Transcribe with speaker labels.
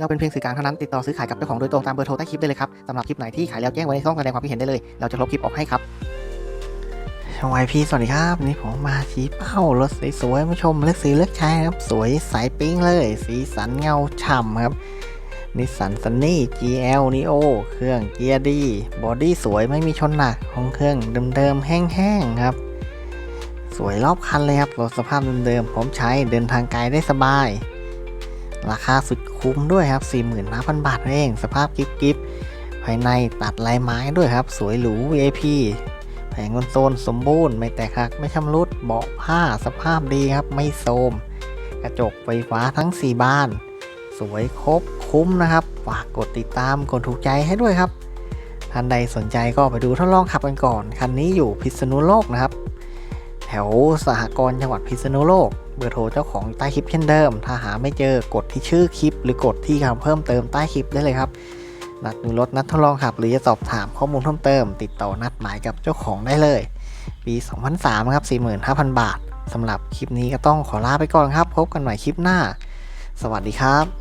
Speaker 1: เราเป็นเพียงสื่อกลางเท่านั้นติดต่อซื้อขายกับเจ้าของโดยตรงตามเบอร์โทรใต้คลิปได้เลยครับสำหรับคลิปไหนที่ขายแล้วแจ้งไว้ในช่องแสดงความคิดเห็นได้เลย เราจะลบคลิปออกให้ครับช่องไอพีสวัสดีครับนี่ผมมาชี้เป้ารถสวยๆมาชมเลือกซื้อเลือกใช้นะครับ สวยใสปิ้งเลย สีสันเงาฉ่ำครับนิสสันซันนี่ GL Neo เครื่องเกียร์ดี บอดี้สวยไม่มีชนหนักของเครื่องเดิมๆแห้งๆครับ สวยรอบคันเลยครับรถสภาพเดิมๆพร้อมใช้เดินทางไกลได้สบาย ราคาสุดคุ้มด้วยครับ 45,000 บาทเอง สภาพกิฟกิฟภายในตัดลายไม้ด้วยครับ สวยหรู VIP แผงคอนโซลสมบูรณ์ ไม่แตกหักไม่ชำรุดเบาะผ้าสภาพดีครับ ไม่โทรมกระจกไฟฟ้าทั้ง 4 บาน สวยครบคุ้มนะครับ ฝากกดติดตามกดถูกใจให้ด้วยครับท่านใดสนใจก็ไปดูทดลองขับกันก่อน คันนี้อยู่พิษณุโลกนะครับ ถวสหกรณ์จังหวัดพิษณุโลก เบอร์โทรเจ้าของใต้คลิปเช่นเดิม ถ้าหาไม่เจอกดที่ชื่อคลิป หรือกดที่คำเพิ่มเติมใต้คลิปได้เลยครับ นัดดูรถนัดทดลองขับ หรือจะสอบถามข้อมูลเพิ่มเติม ติดต่อนัดหมายกับเจ้าของได้เลย ปี 2003ครับ45,000 บาทสำหรับคลิปนี้ก็ต้องขอลาไปก่อนครับ พบกันใหม่คลิปหน้า สวัสดีครับ